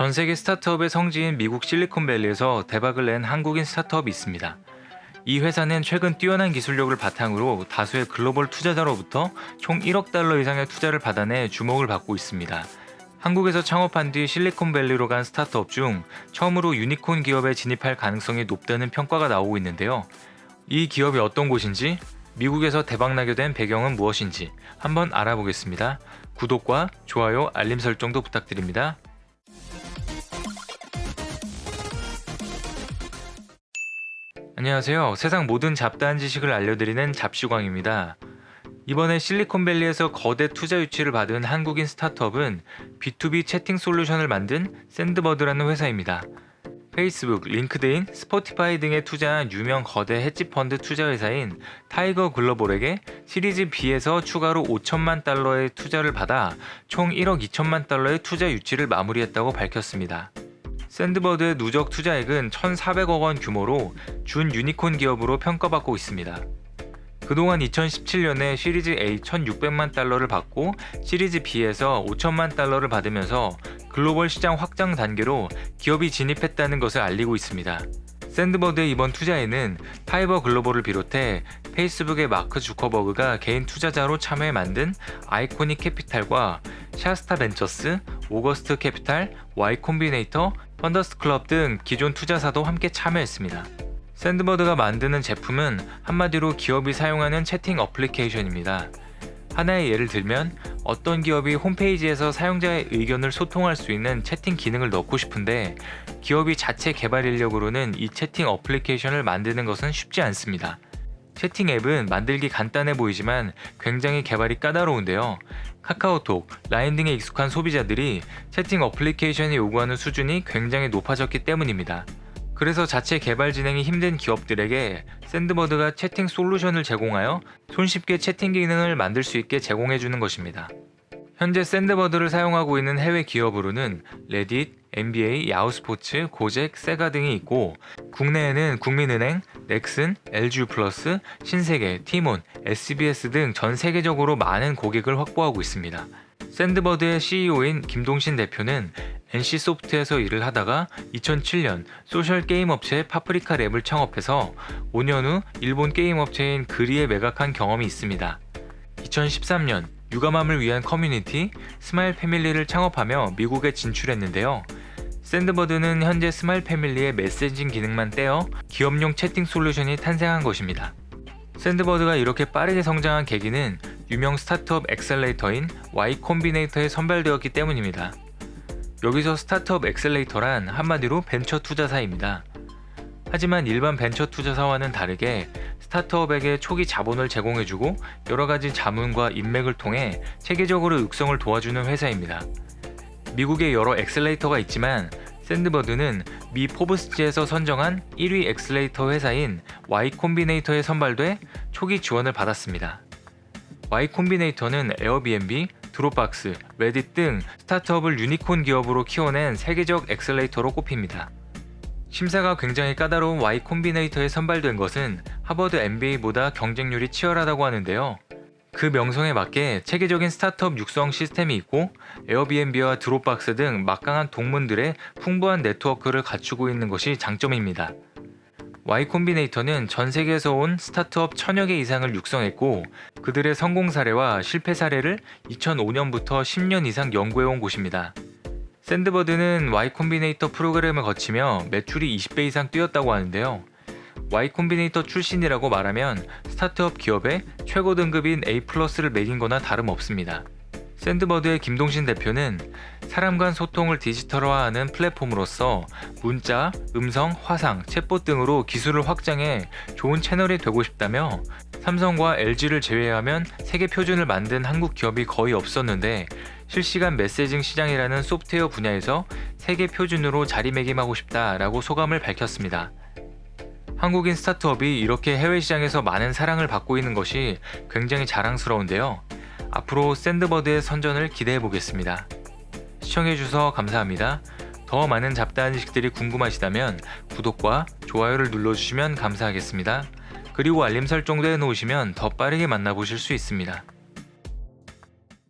전 세계 스타트업의 성지인 미국 실리콘밸리에서 대박을 낸 한국인 스타트업이 있습니다. 이 회사는 최근 뛰어난 기술력을 바탕으로 다수의 글로벌 투자자로부터 총 1억 달러 이상의 투자를 받아내 주목을 받고 있습니다. 한국에서 창업한 뒤 실리콘밸리로 간 스타트업 중 처음으로 유니콘 기업에 진입할 가능성이 높다는 평가가 나오고 있는데요. 이 기업이 어떤 곳인지, 미국에서 대박나게 된 배경은 무엇인지 한번 알아보겠습니다. 구독과 좋아요, 알림 설정도 부탁드립니다. 안녕하세요. 세상 모든 잡다한 지식을 알려드리는 잡시광입니다. 이번에 실리콘밸리에서 거대 투자 유치를 받은 한국인 스타트업은 B2B 채팅 솔루션을 만든 샌드버드라는 회사입니다. 페이스북, 링크드인, 스포티파이 등에 투자한 유명 거대 헤지펀드 투자 회사인 타이거 글로벌에게 시리즈 B에서 추가로 5천만 달러의 투자를 받아 총 1억 2천만 달러의 투자 유치를 마무리했다고 밝혔습니다. 샌드버드의 누적 투자액은 1,400억 원 규모로 준 유니콘 기업으로 평가받고 있습니다. 그동안 2017년에 시리즈 A 1,600만 달러를 받고 시리즈 B에서 5천만 달러를 받으면서 글로벌 시장 확장 단계로 기업이 진입했다는 것을 알리고 있습니다. 샌드버드의 이번 투자에는 파이버 글로벌을 비롯해 페이스북의 마크 주커버그가 개인 투자자로 참여해 만든 아이코닉 캐피탈과 샤스타 벤처스, 오거스트 캐피탈, Y 콤비네이터, 펀더스 클럽 등 기존 투자사도 함께 참여했습니다. 샌드버드가 만드는 제품은 한마디로 기업이 사용하는 채팅 어플리케이션입니다. 하나의 예를 들면 어떤 기업이 홈페이지에서 사용자의 의견을 소통할 수 있는 채팅 기능을 넣고 싶은데 기업이 자체 개발 인력으로는 이 채팅 어플리케이션을 만드는 것은 쉽지 않습니다. 채팅 앱은 만들기 간단해 보이지만 굉장히 개발이 까다로운데요. 카카오톡, 라인 등에 익숙한 소비자들이 채팅 어플리케이션이 요구하는 수준이 굉장히 높아졌기 때문입니다. 그래서 자체 개발 진행이 힘든 기업들에게 샌드버드가 채팅 솔루션을 제공하여 손쉽게 채팅 기능을 만들 수 있게 제공해 주는 것입니다. 현재 샌드버드를 사용하고 있는 해외 기업으로는 레딧, NBA, 야후스포츠, 고잭, 세가 등이 있고 국내에는 국민은행, 넥슨, LG 플러스, 신세계, 티몬, SBS 등 전 세계적으로 많은 고객을 확보하고 있습니다. 샌드버드의 CEO인 김동신 대표는 NC소프트에서 일을 하다가 2007년 소셜 게임 업체 파프리카 랩을 창업해서 5년 후 일본 게임 업체인 그리에 매각한 경험이 있습니다. 2013년 육아맘을 위한 커뮤니티 스마일 패밀리를 창업하며 미국에 진출했는데요. 샌드버드는 현재 스마일 패밀리의 메시징 기능만 떼어 기업용 채팅 솔루션이 탄생한 것입니다. 샌드버드가 이렇게 빠르게 성장한 계기는 유명 스타트업 엑셀레이터인 Y 콤비네이터에 선발되었기 때문입니다. 여기서 스타트업 엑셀레이터란 한마디로 벤처 투자사입니다. 하지만 일반 벤처 투자사와는 다르게 스타트업에게 초기 자본을 제공해주고 여러 가지 자문과 인맥을 통해 체계적으로 육성을 도와주는 회사입니다. 미국에 여러 엑셀레이터가 있지만 샌드버드는 미 포브스지에서 선정한 1위 엑셀레이터 회사인 Y 콤비네이터에 선발돼 초기 지원을 받았습니다. Y 콤비네이터는 에어비앤비, 드롭박스, 레딧 등 스타트업을 유니콘 기업으로 키워낸 세계적 엑셀레이터로 꼽힙니다. 심사가 굉장히 까다로운 Y 콤비네이터에 선발된 것은 하버드 MBA보다 경쟁률이 치열하다고 하는데요. 그 명성에 맞게 체계적인 스타트업 육성 시스템이 있고 에어비앤비와 드롭박스 등 막강한 동문들의 풍부한 네트워크를 갖추고 있는 것이 장점입니다. Y 콤비네이터는 전 세계에서 온 스타트업 천여 개 이상을 육성했고 그들의 성공 사례와 실패 사례를 2005년부터 10년 이상 연구해 온 곳입니다. 샌드버드는 Y 콤비네이터 프로그램을 거치며 매출이 20배 이상 뛰었다고 하는데요. Y 콤비네이터 출신이라고 말하면 스타트업 기업의 최고 등급인 A+를 매긴 거나 다름없습니다. 샌드버드의 김동신 대표는 사람 간 소통을 디지털화하는 플랫폼으로서 문자, 음성, 화상, 챗봇 등으로 기술을 확장해 좋은 채널이 되고 싶다며 삼성과 LG를 제외하면 세계 표준을 만든 한국 기업이 거의 없었는데 실시간 메시징 시장이라는 소프트웨어 분야에서 세계 표준으로 자리매김하고 싶다라고 소감을 밝혔습니다. 한국인 스타트업이 이렇게 해외 시장에서 많은 사랑을 받고 있는 것이 굉장히 자랑스러운데요. 앞으로 샌드버드의 선전을 기대해 보겠습니다. 시청해주셔서 감사합니다. 더 많은 잡다한 지식들이 궁금하시다면 구독과 좋아요를 눌러주시면 감사하겠습니다. 그리고 알림 설정도 해놓으시면 더 빠르게 만나보실 수 있습니다.